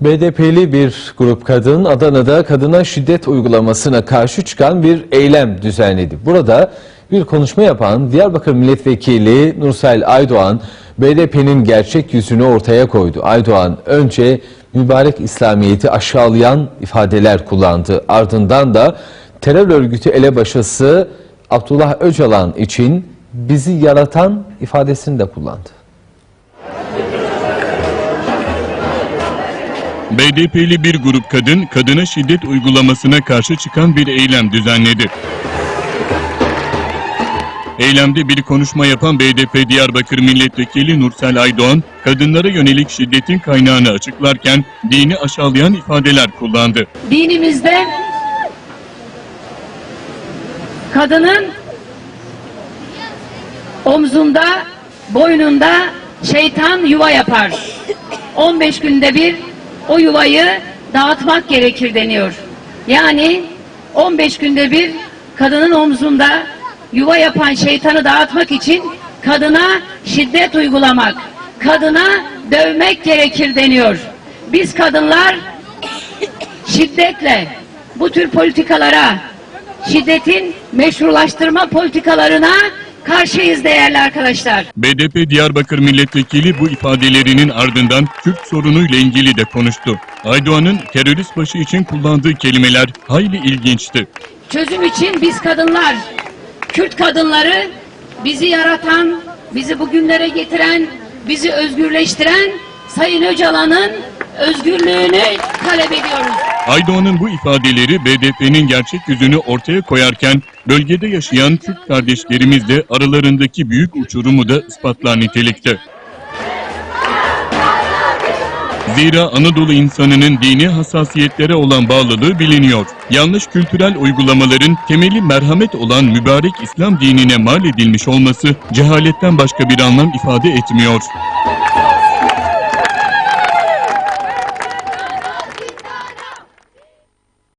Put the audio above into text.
BDP'li bir grup kadın Adana'da kadına şiddet uygulamasına karşı çıkan bir eylem düzenledi. Burada bir konuşma yapan Diyarbakır Milletvekili Nursel Aydoğan, BDP'nin gerçek yüzünü ortaya koydu. Aydoğan önce mübarek İslamiyet'i aşağılayan ifadeler kullandı. Ardından da terör örgütü elebaşısı Abdullah Öcalan için bizi yaratan ifadesini de kullandı. BDP'li bir grup kadın, kadına şiddet uygulamasına karşı çıkan bir eylem düzenledi. Eylemde bir konuşma yapan BDP Diyarbakır Milletvekili Nursel Aydoğan, kadınlara yönelik şiddetin kaynağını açıklarken dini aşağılayan ifadeler kullandı. dinimizde kadının omzunda, boynunda şeytan yuva yapar. 15 günde bir o yuvayı dağıtmak gerekir deniyor. Yani 15 günde bir kadının omzunda yuva yapan şeytanı dağıtmak için kadına şiddet uygulamak, kadına dövmek gerekir deniyor. Biz kadınlar şiddetle bu tür politikalara, şiddetin meşrulaştırma politikalarına karşıyız değerli arkadaşlar. BDP Diyarbakır Milletvekili bu ifadelerinin ardından Kürt sorunuyla ilgili de konuştu. Aydoğan'ın terörist başı için kullandığı kelimeler hayli ilginçti. Çözüm için biz kadınlar, Kürt kadınları bizi yaratan, bizi bugünlere getiren, bizi özgürleştiren Sayın Öcalan'ın özgürlüğünü talep ediyoruz. Aydoğan'ın bu ifadeleri BDP'nin gerçek yüzünü ortaya koyarken bölgede yaşayan Türk kardeşlerimiz de aralarındaki büyük uçurumu da ispatlar nitelikte. Zira Anadolu insanının dini hassasiyetlere olan bağlılığı biliniyor. Yanlış kültürel uygulamaların temeli merhamet olan mübarek İslam dinine mal edilmiş olması cehaletten başka bir anlam ifade etmiyor.